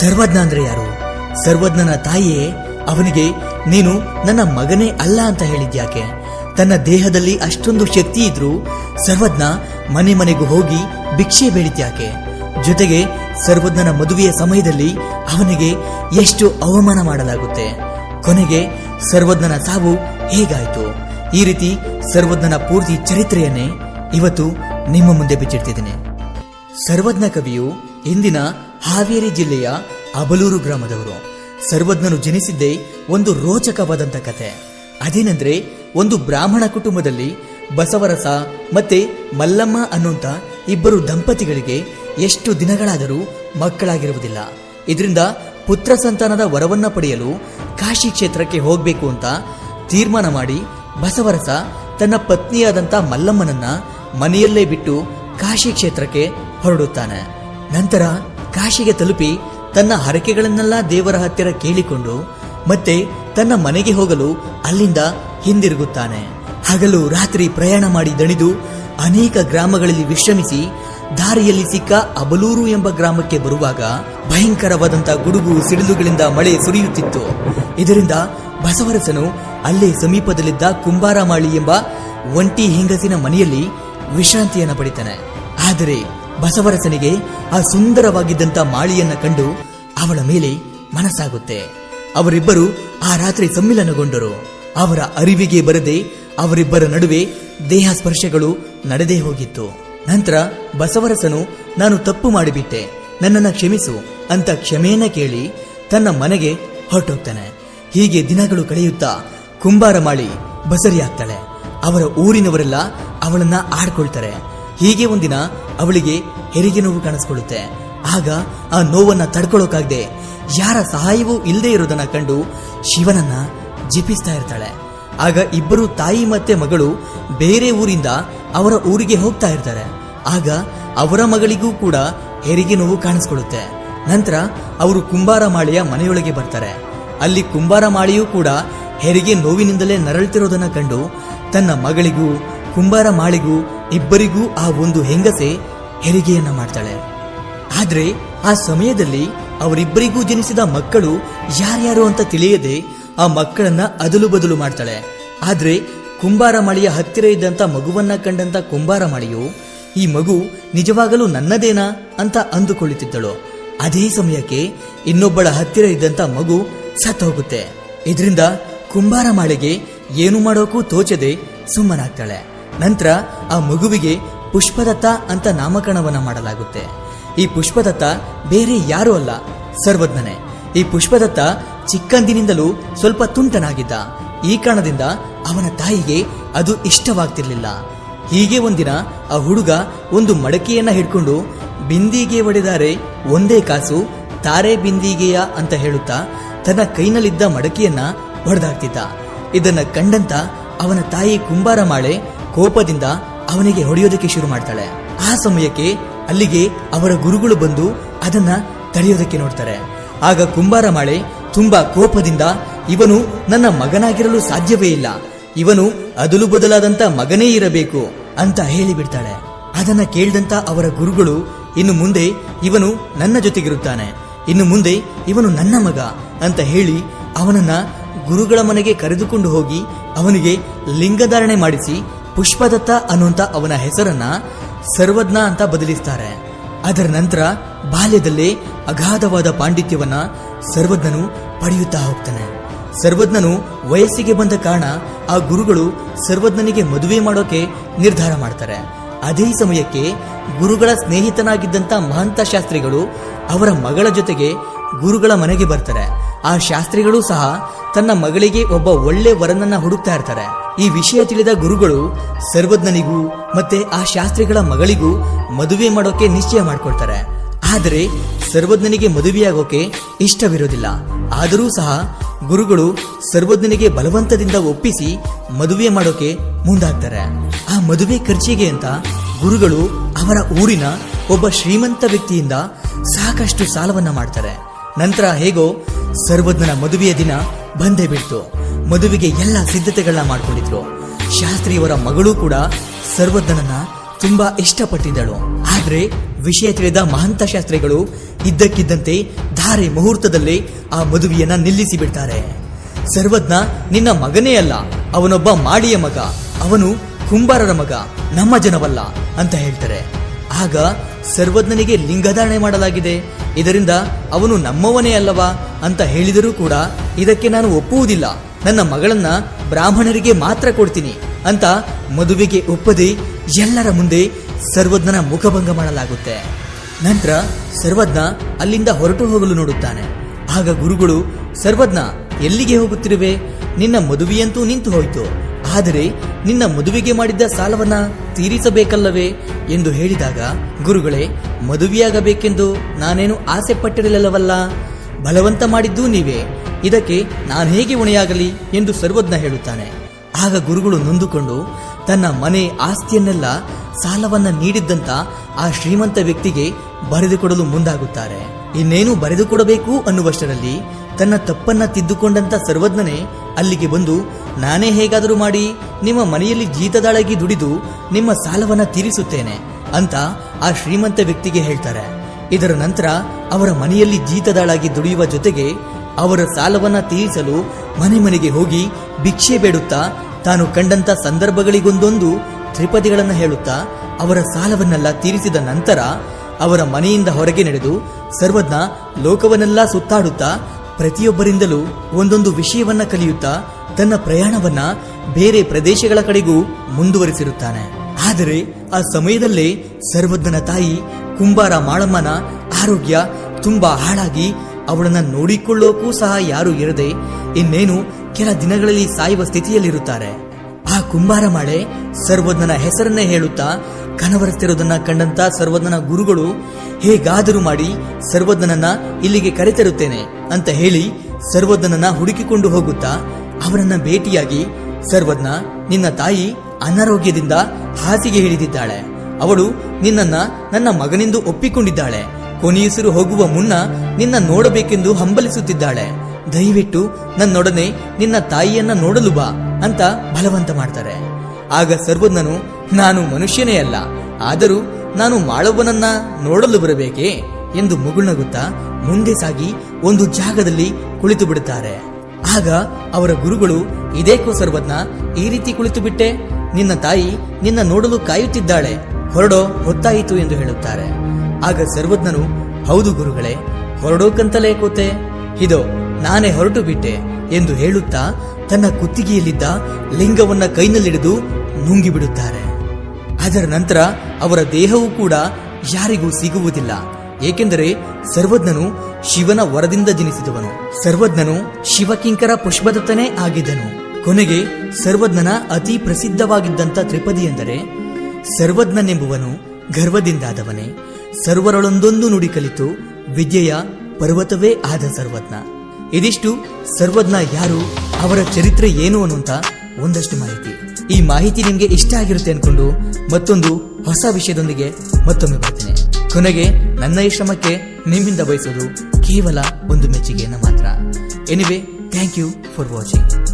ಸರ್ವಜ್ಞ ಅಂದ್ರೆ ಯಾರು? ಸರ್ವಜ್ಞನ ತಾಯಿಯೇ ಅವನಿಗೆ, ನೀನು ನನ್ನ ಮಗನೇ ಅಲ್ಲ ಅಂತ ಹೇಳಿದ್ಯಾಕೆ? ತನ್ನ ದೇಹದಲ್ಲಿ ಅಷ್ಟೊಂದು ಶಕ್ತಿ ಇದ್ರೂ ಸರ್ವಜ್ಞ ಮನೆ ಮನೆಗೂ ಹೋಗಿ ಭಿಕ್ಷೆ ಬೇಡಿದ್ಯಾಕೆ? ಜೊತೆಗೆ ಸರ್ವಜ್ಞನ ಮದುವೆಯ ಸಮಯದಲ್ಲಿ ಅವನಿಗೆ ಎಷ್ಟು ಅವಮಾನ ಮಾಡಲಾಗುತ್ತೆ? ಕೊನೆಗೆ ಸರ್ವಜ್ಞನ ಸಾವು ಹೇಗಾಯಿತು? ಈ ರೀತಿ ಸರ್ವಜ್ಞನ ಪೂರ್ತಿ ಚರಿತ್ರೆಯನ್ನೇ ಇವತ್ತು ನಿಮ್ಮ ಮುಂದೆ ಬಿಚ್ಚಿಡ್ತಿದ್ದೇನೆ. ಸರ್ವಜ್ಞ ಕವಿಯು ಇಂದಿನ ಹಾವೇರಿ ಜಿಲ್ಲೆಯ ಅಬಲೂರು ಗ್ರಾಮದವರು. ಸರ್ವಜ್ಞನು ಜನಿಸಿದ್ದೇ ಒಂದು ರೋಚಕವಾದಂತ ಕತೆ ಅದೇನೆಂದ್ರೆ, ಒಂದು ಬ್ರಾಹ್ಮಣ ಕುಟುಂಬದಲ್ಲಿ ಬಸವರಸ ಮತ್ತೆ ಮಲ್ಲಮ್ಮ ಅನ್ನುವಂತ ಇಬ್ಬರು ದಂಪತಿಗಳಿಗೆ ಎಷ್ಟು ದಿನಗಳಾದರೂ ಮಕ್ಕಳಾಗಿರುವುದಿಲ್ಲ. ಇದರಿಂದ ಪುತ್ರ ಸಂತಾನದ ವರವನ್ನ ಪಡೆಯಲು ಕಾಶಿ ಕ್ಷೇತ್ರಕ್ಕೆ ಹೋಗಬೇಕು ಅಂತ ತೀರ್ಮಾನ ಮಾಡಿ ಬಸವರಸ ತನ್ನ ಪತ್ನಿಯಾದಂತ ಮಲ್ಲಮ್ಮನನ್ನ ಮನೆಯಲ್ಲೇ ಬಿಟ್ಟು ಕಾಶಿ ಕ್ಷೇತ್ರಕ್ಕೆ ಹೊರಡುತ್ತಾನೆ. ನಂತರ ಕಾಶಿಗೆ ತಲುಪಿ ತನ್ನ ಹರಕೆಗಳನ್ನೆಲ್ಲ ದೇವರ ಹತ್ತಿರ ಕೇಳಿಕೊಂಡು ಮತ್ತೆ ತನ್ನ ಮನೆಗೆ ಹೋಗಲು ಅಲ್ಲಿಂದ ಹಿಂದಿರುಗುತ್ತಾನೆ. ಹಗಲು ರಾತ್ರಿ ಪ್ರಯಾಣ ಮಾಡಿ ದಣಿದು ಅನೇಕ ಗ್ರಾಮಗಳಲ್ಲಿ ವಿಶ್ರಮಿಸಿ ದಾರಿಯಲ್ಲಿ ಸಿಕ್ಕ ಅಬಲೂರು ಎಂಬ ಗ್ರಾಮಕ್ಕೆ ಬರುವಾಗ ಭಯಂಕರವಾದಂತಹ ಗುಡುಗು ಸಿಡಿಲುಗಳಿಂದ ಮಳೆ ಸುರಿಯುತ್ತಿತ್ತು. ಇದರಿಂದ ಬಸವರಸನು ಅಲ್ಲೇ ಸಮೀಪದಲ್ಲಿದ್ದ ಕುಂಬಾರಮಾಳಿ ಎಂಬ ಒಂಟಿ ಹೆಂಗಸಿನ ಮನೆಯಲ್ಲಿ ವಿಶ್ರಾಂತಿಯನ್ನು ಪಡಿತಾನೆ. ಆದರೆ ಬಸವರಸನಿಗೆ ಆ ಸುಂದರವಾಗಿದ್ದಂಥ ಮಾಳಿಯನ್ನ ಕಂಡು ಅವಳ ಮೇಲೆ ಮನಸ್ಸಾಗುತ್ತೆ. ಅವರಿಬ್ಬರು ಆ ರಾತ್ರಿ ಸಮ್ಮಿಲನಗೊಂಡರು. ಅವರ ಅರಿವಿಗೆ ಬರದೆ ಅವರಿಬ್ಬರ ನಡುವೆ ದೇಹ ಸ್ಪರ್ಶಗಳು ನಡೆದೇ ಹೋಗಿತ್ತು. ನಂತರ ಬಸವರಸನು, ನಾನು ತಪ್ಪು ಮಾಡಿಬಿಟ್ಟೆ. ನನ್ನನ್ನ ಕ್ಷಮಿಸು ಅಂತ ಕ್ಷಮೆಯನ್ನ ಕೇಳಿ ತನ್ನ ಮನೆಗೆ ಹೊರಟೋಗ್ತಾನೆ. ಹೀಗೆ ದಿನಗಳು ಕಳೆಯುತ್ತಾ ಕುಂಬಾರ ಮಾಳಿ ಬಸರಿಯಾಗ್ತಾಳೆ. ಅವರ ಊರಿನವರೆಲ್ಲ ಅವಳನ್ನ ಆಡ್ಕೊಳ್ತಾರೆ. ಹೀಗೆ ಒಂದಿನ ಅವಳಿಗೆ ಹೆರಿಗೆ ನೋವು ಕಾಣಿಸ್ಕೊಳ್ಳುತ್ತೆ. ಆಗ ಆ ನೋವನ್ನ ತಡ್ಕೊಳ್ಳೋಕಾಗದೆ ಯಾರ ಸಹಾಯವೂ ಇಲ್ಲದೆ ಇರೋದನ್ನ ಕಂಡು ಶಿವನನ್ನ ಜಪಿಸ್ತಾ ಇರ್ತಾಳೆ. ಆಗ ಇಬ್ಬರು ತಾಯಿ ಮತ್ತೆ ಮಗಳು ಬೇರೆ ಊರಿಂದ ಅವರ ಊರಿಗೆ ಹೋಗ್ತಾ ಇರ್ತಾರೆ. ಆಗ ಅವರ ಮಗಳಿಗೂ ಕೂಡ ಹೆರಿಗೆ ನೋವು ಕಾಣಿಸ್ಕೊಳ್ಳುತ್ತೆ. ನಂತರ ಅವರು ಕುಂಬಾರ ಮಾಳಿಯ ಮನೆಯೊಳಗೆ ಬರ್ತಾರೆ. ಅಲ್ಲಿ ಕುಂಬಾರ ಮಾಳಿಯೂ ಕೂಡ ಹೆರಿಗೆ ನೋವಿನಿಂದಲೇ ನರಳುತ್ತಿರೋದನ್ನ ಕಂಡು ತನ್ನ ಮಗಳಿಗೂ ಕುಂಬಾರಮಾಳಿಗೂ ಇಬ್ಬರಿಗೂ ಆ ಒಂದು ಹೆಂಗಸೆ ಹೆರಿಗೆಯನ್ನ ಮಾಡ್ತಾಳೆ. ಆದ್ರೆ ಆ ಸಮಯದಲ್ಲಿ ಅವರಿಬ್ಬರಿಗೂ ಜನಿಸಿದ ಮಕ್ಕಳು ಯಾರ್ಯಾರು ಅಂತ ತಿಳಿಯದೆ ಆ ಮಕ್ಕಳನ್ನ ಅದಲು ಬದಲು ಮಾಡ್ತಾಳೆ. ಆದ್ರೆ ಕುಂಬಾರಮಾಳಿಯ ಹತ್ತಿರ ಇದ್ದಂತ ಮಗುವನ್ನ ಕಂಡಂತ ಕುಂಬಾರಮಾಳಿಯು, ಈ ಮಗು ನಿಜವಾಗಲೂ ನನ್ನದೇನಾ? ಅಂತ ಅಂದುಕೊಳ್ಳುತ್ತಿದ್ದಳು. ಅದೇ ಸಮಯಕ್ಕೆ ಇನ್ನೊಬ್ಬಳ ಹತ್ತಿರ ಇದ್ದಂತ ಮಗು ಸತ್ತೋಗುತ್ತೆ ಇದರಿಂದ ಕುಂಬಾರಮಾಳಿಗೆ ಏನು ಮಾಡೋಕ್ಕೂ ತೋಚದೆ ಸುಮ್ಮನಾಗ್ತಾಳೆ. ನಂತರ ಆ ಮಗುವಿಗೆ ಪುಷ್ಪದತ್ತ ಅಂತ ನಾಮಕರಣವನ್ನ ಮಾಡಲಾಗುತ್ತೆ. ಈ ಪುಷ್ಪದತ್ತ ಬೇರೆ ಯಾರೂ ಅಲ್ಲ, ಸರ್ವಜ್ಞನೆ. ಈ ಪುಷ್ಪದತ್ತ ಚಿಕ್ಕಂದಿನಿಂದಲೂ ಸ್ವಲ್ಪ ತುಂಟನಾಗಿದ್ದ. ಈ ಕಾರಣದಿಂದ ಅವನ ತಾಯಿಗೆ ಅದು ಇಷ್ಟವಾಗ್ತಿರ್ಲಿಲ್ಲ. ಹೀಗೆ ಒಂದಿನ ಆ ಹುಡುಗ ಒಂದು ಮಡಕೆಯನ್ನ ಹಿಡ್ಕೊಂಡು ಬಿಂದಿಗೆ ಒಡೆದಾರೆ ಒಂದೇ ಕಾಸು ತಾರೆ ಬಿಂದಿಗೆಯ ಅಂತ ಹೇಳುತ್ತಾ ತನ್ನ ಕೈನಲ್ಲಿದ್ದ ಮಡಕೆಯನ್ನ ಹೊಡೆದಾಕ್ತಿದ್ದ ಇದನ್ನ ಕಂಡಂತ ಅವನ ತಾಯಿ ಕುಂಬಾರಮಾಳೆ ಕೋಪದಿಂದ ಅವನಿಗೆ ಹೊಡೆಯೋದಕ್ಕೆ ಶುರು ಮಾಡ್ತಾಳೆ. ಆ ಸಮಯಕ್ಕೆ ಅಲ್ಲಿಗೆ ಅವರ ಗುರುಗಳು ಬಂದು ಅದನ್ನ ತಡೆಯೋದಕ್ಕೆ ನೋಡ್ತಾರೆ. ಆಗ ಕುಂಬಾರ ಮಾಳೆ ತುಂಬಾ ಕೋಪದಿಂದ, ಇವನು ನನ್ನ ಮಗನಾಗಿರಲು ಸಾಧ್ಯವೇ ಇಲ್ಲ. ಇವನು ಅದಲು ಬದಲಾದಂತ ಮಗನೇ ಇರಬೇಕು ಅಂತ ಹೇಳಿಬಿಡ್ತಾಳೆ ಅದನ್ನ ಕೇಳಿದಂತ ಅವರ ಗುರುಗಳು, ಇನ್ನು ಮುಂದೆ ಇವನು ನನ್ನ ಜೊತೆಗಿರುತ್ತಾನೆ. ಇನ್ನು ಮುಂದೆ ಇವನು ನನ್ನ ಮಗ ಅಂತ ಹೇಳಿ ಅವನನ್ನ ಗುರುಗಳ ಮನೆಗೆ ಕರೆದುಕೊಂಡು ಹೋಗಿ ಅವನಿಗೆ ಲಿಂಗಧಾರಣೆ ಮಾಡಿಸಿ ಪುಷ್ಪದತ್ತ ಅನ್ನುವಂತ ಅವನ ಹೆಸರನ್ನ ಸರ್ವಜ್ಞ ಅಂತ ಬದಲಿಸ್ತಾರೆ. ಅದರ ನಂತರ ಬಾಲ್ಯದಲ್ಲಿ ಅಗಾಧವಾದ ಪಾಂಡಿತ್ಯವನ್ನ ಸರ್ವಜ್ಞನು ಪಡೆಯುತ್ತಾ ಹೋಗ್ತಾನೆ. ಸರ್ವಜ್ಞನು ವಯಸ್ಸಿಗೆ ಬಂದ ಕಾರಣ ಆ ಗುರುಗಳು ಸರ್ವಜ್ಞನಿಗೆ ಮದುವೆ ಮಾಡೋಕೆ ನಿರ್ಧಾರ ಮಾಡ್ತಾರೆ. ಅದೇ ಸಮಯಕ್ಕೆ ಗುರುಗಳ ಸ್ನೇಹಿತನಾಗಿದ್ದಂತ ಮಹಂತ ಶಾಸ್ತ್ರಿಗಳು ಅವರ ಮಗಳ ಜೊತೆಗೆ ಗುರುಗಳ ಮನೆಗೆ ಬರ್ತಾರೆ. ಆ ಶಾಸ್ತ್ರಿಗಳು ಸಹ ತನ್ನ ಮಗಳಿಗೆ ಒಬ್ಬ ಒಳ್ಳೆ ವರನನ್ನ ಹುಡುಕ್ತಾ ಇರ್ತಾರೆ. ಈ ವಿಷಯ ತಿಳಿದ ಗುರುಗಳು ಸರ್ವಜ್ಞನಿಗೂ ಮತ್ತೆ ಆ ಶಾಸ್ತ್ರಿಗಳ ಮಗಳಿಗೂ ಮದುವೆ ಮಾಡೋಕೆ ನಿಶ್ಚಯ ಮಾಡ್ಕೊಳ್ತಾರೆ. ಆದರೆ ಸರ್ವಜ್ಞನಿಗೆ ಮದುವೆಯಾಗೋಕೆ ಇಷ್ಟವಿರೋದಿಲ್ಲ. ಆದರೂ ಸಹ ಗುರುಗಳು ಸರ್ವಜ್ಞನಿಗೆ ಬಲವಂತದಿಂದ ಒಪ್ಪಿಸಿ ಮದುವೆ ಮಾಡೋಕೆ ಮುಂದಾಗ್ತಾರೆ. ಆ ಮದುವೆ ಖರ್ಚಿಗೆ ಅಂತ ಗುರುಗಳು ಅವರ ಊರಿನ ಒಬ್ಬ ಶ್ರೀಮಂತ ವ್ಯಕ್ತಿಯಿಂದ ಸಾಕಷ್ಟು ಸಾಲವನ್ನ ಮಾಡ್ತಾರೆ. ನಂತರ ಹೇಗೋ ಸರ್ವಜ್ಞನ ಮದುವೆಯ ದಿನ ಬಂದೇ ಬಿಡ್ತು. ಮದುವೆಗೆ ಎಲ್ಲ ಸಿದ್ಧತೆಗಳನ್ನ ಮಾಡ್ಕೊಂಡಿದ್ರು. ಶಾಸ್ತ್ರಿಯವರ ಮಗಳು ಕೂಡ ಸರ್ವಜ್ಞನನ್ನ ತುಂಬಾ ಇಷ್ಟಪಟ್ಟಿದ್ದಳು. ಆದ್ರೆ ವಿಷಯ ತಿಳಿದ ಮಹಂತ ಶಾಸ್ತ್ರಿಗಳು ಇದ್ದಕ್ಕಿದ್ದಂತೆ ಧಾರೆ ಮುಹೂರ್ತದಲ್ಲಿ ಆ ಮದುವೆಯನ್ನ ನಿಲ್ಲಿಸಿ ಬಿಡ್ತಾರೆ ಸರ್ವಜ್ಞ ನಿನ್ನ ಮಗನೇ ಅಲ್ಲ, ಅವನೊಬ್ಬ ಮಾಡಿಯ ಮಗ, ಅವನು ಕುಂಬಾರರ ಮಗ, ನಮ್ಮ ಜನವಲ್ಲ ಅಂತ ಹೇಳ್ತಾರೆ. ಆಗ ಸರ್ವಜ್ಞನಿಗೆ ಲಿಂಗಧಾರಣೆ ಮಾಡಲಾಗಿದೆ. ಇದರಿಂದ ಅವನು ನಮ್ಮವನೇ ಅಲ್ಲವಾ ಅಂತ ಹೇಳಿದರೂ ಕೂಡ ಇದಕ್ಕೆ ನಾನು ಒಪ್ಪುವುದಿಲ್ಲ. ನನ್ನ ಮಗಳನ್ನ ಬ್ರಾಹ್ಮಣರಿಗೆ ಮಾತ್ರ ಕೊಡ್ತೀನಿ ಅಂತ ಮದುವೆಗೆ ಒಪ್ಪದೆ ಎಲ್ಲರ ಮುಂದೆ ಸರ್ವಜ್ಞನ ಮುಖಭಂಗ ಮಾಡಲಾಗುತ್ತೆ. ನಂತರ ಸರ್ವಜ್ಞ ಅಲ್ಲಿಂದ ಹೊರಟು ಹೋಗಲು ನೋಡುತ್ತಾನೆ. ಆಗ ಗುರುಗಳು, ಸರ್ವಜ್ಞ, ಎಲ್ಲಿಗೆ ಹೋಗುತ್ತಿರುವೆ? ನಿನ್ನ ಮದುವೆಯಂತೂ ನಿಂತು ಹೋಯಿತು. ಆದರೆ ನಿನ್ನ ಮದುವೆಗೆ ಮಾಡಿದ್ದ ಸಾಲವನ್ನ ತೀರಿಸಬೇಕಲ್ಲವೇ ಎಂದು ಹೇಳಿದಾಗ, ಗುರುಗಳೇ, ಮದುವೆಯಾಗಬೇಕೆಂದು ನಾನೇನು ಆಸೆ ಪಟ್ಟಿರಲಿಲ್ಲವಲ್ಲ? ಬಲವಂತ ಮಾಡಿದ್ದೂ ನೀವೇ. ಇದಕ್ಕೆ ನಾನು ಹೇಗೆ ಹೊಣೆಯಾಗಲಿ ಎಂದು ಸರ್ವಜ್ಞ ಹೇಳುತ್ತಾನೆ. ಆಗ ಗುರುಗಳು ನೊಂದುಕೊಂಡು ತನ್ನ ಮನೆ ಆಸ್ತಿಯನ್ನೆಲ್ಲ ಸಾಲವನ್ನ ನೀಡಿದ್ದಂತ ಆ ಶ್ರೀಮಂತ ವ್ಯಕ್ತಿಗೆ ಬರೆದುಕೊಡಲು ಮುಂದಾಗುತ್ತಾರೆ. ಇನ್ನೇನು ಬರೆದುಕೊಡಬೇಕು ಅನ್ನುವಷ್ಟರಲ್ಲಿ ತನ್ನ ತಪ್ಪನ್ನ ತಿದ್ದುಕೊಂಡಂತ ಸರ್ವಜ್ಞನೇ ಅಲ್ಲಿಗೆ ಬಂದು ನಾನೇ ಹೇಗಾದರೂ ಮಾಡಿ ನಿಮ್ಮ ಮನೆಯಲ್ಲಿ ಜೀತದಾಳಾಗಿ ದುಡಿದು ನಿಮ್ಮ ಸಾಲವನ್ನ ತೀರಿಸುತ್ತೇನೆ ಅಂತ ಆ ಶ್ರೀಮಂತ ವ್ಯಕ್ತಿಗೆ ಹೇಳ್ತಾರೆ. ಇದರ ನಂತರ ಅವರ ಮನೆಯಲ್ಲಿ ಜೀತದಾಳಾಗಿ ದುಡಿಯುವ ಜೊತೆಗೆ ಅವರ ಸಾಲವನ್ನ ತೀರಿಸಲು ಮನೆ ಮನೆಗೆ ಹೋಗಿ ಭಿಕ್ಷೆ ಬೇಡುತ್ತಾ ತಾನು ಕಂಡಂತ ಸಂದರ್ಭಗಳಿಗೊಂದೊಂದು ತ್ರಿಪದಿಗಳನ್ನು ಹೇಳುತ್ತಾ ಅವರ ಸಾಲವನ್ನೆಲ್ಲ ತೀರಿಸಿದ ನಂತರ ಅವರ ಮನೆಯಿಂದ ಹೊರಗೆ ನಡೆದು ಸರ್ವಜ್ಞ ಲೋಕವನ್ನೆಲ್ಲ ಸುತ್ತಾಡುತ್ತಾ ಪ್ರತಿಯೊಬ್ಬರಿಂದಲೂ ಒಂದೊಂದು ವಿಷಯವನ್ನ ಕಲಿಯುತ್ತಾ ತನ್ನ ಪ್ರಯಾಣವನ್ನ ಬೇರೆ ಪ್ರದೇಶಗಳ ಕಡೆಗೂ ಮುಂದುವರಿಸಿರುತ್ತಾನೆ. ಆದರೆ ಆ ಸಮಯದಲ್ಲೇ ಸರ್ವಜ್ಞನ ತಾಯಿ ಕುಂಬಾರ ಮಾಳಮ್ಮನ ಆರೋಗ್ಯ ತುಂಬಾ ಹಾಳಾಗಿ ಅವಳನ್ನ ನೋಡಿಕೊಳ್ಳೋಕೂ ಸಹ ಯಾರು ಇರದೆ ಇನ್ನೇನು ಕೆಲ ದಿನಗಳಲ್ಲಿ ಸಾಯುವ ಸ್ಥಿತಿಯಲ್ಲಿರುತ್ತಾರೆ. ಆ ಕುಂಬಾರ ಮಾಳೆ ಸರ್ವಜ್ಞನ ಹೆಸರನ್ನೇ ಹೇಳುತ್ತಾ ಕನವರಿಸ್ತಿರೋದನ್ನ ಕಂಡಂತ ಸರ್ವಜ್ಞನ ಗುರುಗಳು ಹೇಗಾದರೂ ಮಾಡಿ ಸರ್ವಜ್ಞನನ್ನ ಇಲ್ಲಿಗೆ ಕರೆತರುತ್ತೇನೆ ಅಂತ ಹೇಳಿ ಸರ್ವಜ್ಞನನ್ನ ಹುಡುಕಿಕೊಂಡು ಹೋಗುತ್ತಾ ಅವರನ್ನ ಭೇಟಿಯಾಗಿ ಸರ್ವಜ್ಞ, ನಿನ್ನ ತಾಯಿ ಅನಾರೋಗ್ಯದಿಂದ ಹಾಸಿಗೆ ಹಿಡಿದಿದ್ದಾಳೆ. ಅವಳು ನಿನ್ನನ್ನ ನನ್ನ ಮಗನೆಂದು ಒಪ್ಪಿಕೊಂಡಿದ್ದಾಳೆ. ಕೊನೆಯುಸಿರು ಹೋಗುವ ಮುನ್ನ ನಿನ್ನ ನೋಡಬೇಕೆಂದು ಹಂಬಲಿಸುತ್ತಿದ್ದಾಳೆ. ದಯವಿಟ್ಟು ನನ್ನೊಡನೆ ನಿನ್ನ ತಾಯಿಯನ್ನ ನೋಡಲು ಬಾ ಅಂತ ಬಲವಂತ ಮಾಡ್ತಾರೆ. ಆಗ ಸರ್ವಜ್ಞನು, ನಾನು ಮನುಷ್ಯನೇ ಅಲ್ಲ, ಆದರೂ ನಾನು ಮಾಳವನನ್ನ ನೋಡಲು ಬರಬೇಕೇ? ಎಂದು ಮುಗುಳ್ನಗುತ್ತಾ ಮುಂದೆ ಸಾಗಿ ಒಂದು ಜಾಗದಲ್ಲಿ ಕುಳಿತು ಬಿಡುತ್ತಾರೆ ಆಗ ಅವರ ಗುರುಗಳು ಇದೇಕೋ ಸರ್ವಜ್ಞ ಈ ರೀತಿ ಕುಳಿತು ಬಿಟ್ಟೆ? ನಿನ್ನ ತಾಯಿ ನಿನ್ನ ನೋಡಲು ಕಾಯುತ್ತಿದ್ದಾಳೆ. ಹೊರಡೋ ಹೊತ್ತಾಯಿತು ಎಂದು ಹೇಳುತ್ತಾರೆ. ಆಗ ಸರ್ವಜ್ಞನು, ಹೌದು ಗುರುಗಳೇ ಹೊರಡೋಕಂತಲೇ ಕೂತೆ. ಇದೋ, ನಾನೇ ಹೊರಟು ಬಿಟ್ಟೆ ಎಂದು ಹೇಳುತ್ತಾ ತನ್ನ ಕುತ್ತಿಗೆಯಲ್ಲಿದ್ದ ಲಿಂಗವನ್ನ ಕೈನಲ್ಲಿಡಿದು ನುಂಗಿಬಿಡುತ್ತಾರೆ. ಅದರ ನಂತರ ಅವರ ದೇಹವೂ ಕೂಡ ಯಾರಿಗೂ ಸಿಗುವುದಿಲ್ಲ. ಏಕೆಂದರೆ ಸರ್ವಜ್ಞನು ಶಿವನ ವರದಿಂದ ಜನಿಸಿದವನು. ಸರ್ವಜ್ಞನು ಶಿವಕಿಂಕರ ಪುಷ್ಪದತ್ತನೇ ಆಗಿದ್ದನು. ಕೊನೆಗೆ ಸರ್ವಜ್ಞನ ಅತಿ ಪ್ರಸಿದ್ಧವಾಗಿದ್ದಂತ ತ್ರಿಪದಿ ಎಂದರೆ ಸರ್ವಜ್ಞನೆಂಬುವನು ಗರ್ವದಿಂದಾದವನೇ. ಸರ್ವರೊಳೊಂದೊಂದು ನುಡಿ ಕಲಿತು ವಿದ್ಯೆಯ ಪರ್ವತವೇ ಆದ ಸರ್ವಜ್ಞ. ಇದಿಷ್ಟು ಸರ್ವಜ್ಞ ಯಾರು, ಅವರ ಚರಿತ್ರೆ ಏನು ಅನ್ನುವಂತ ಒಂದಷ್ಟು ಮಾಹಿತಿ. ಈ ಮಾಹಿತಿ ನಿಮಗೆ ಇಷ್ಟ ಆಗಿರುತ್ತೆ ಅನ್ಕೊಂಡು ಮತ್ತೊಂದು ಹೊಸ ವಿಷಯದೊಂದಿಗೆ ಮತ್ತೊಮ್ಮೆ ಬರ್ತೀನಿ. ಕೊನೆಗೆ ನನ್ನ ಈ ಶ್ರಮಕ್ಕೆ ನಿಮ್ಮಿಂದ ಬಯಸೋದು ಕೇವಲ ಒಂದು ಮೆಚ್ಚುಗೆಯನ್ನು ಮಾತ್ರ. Anyway thank you for watching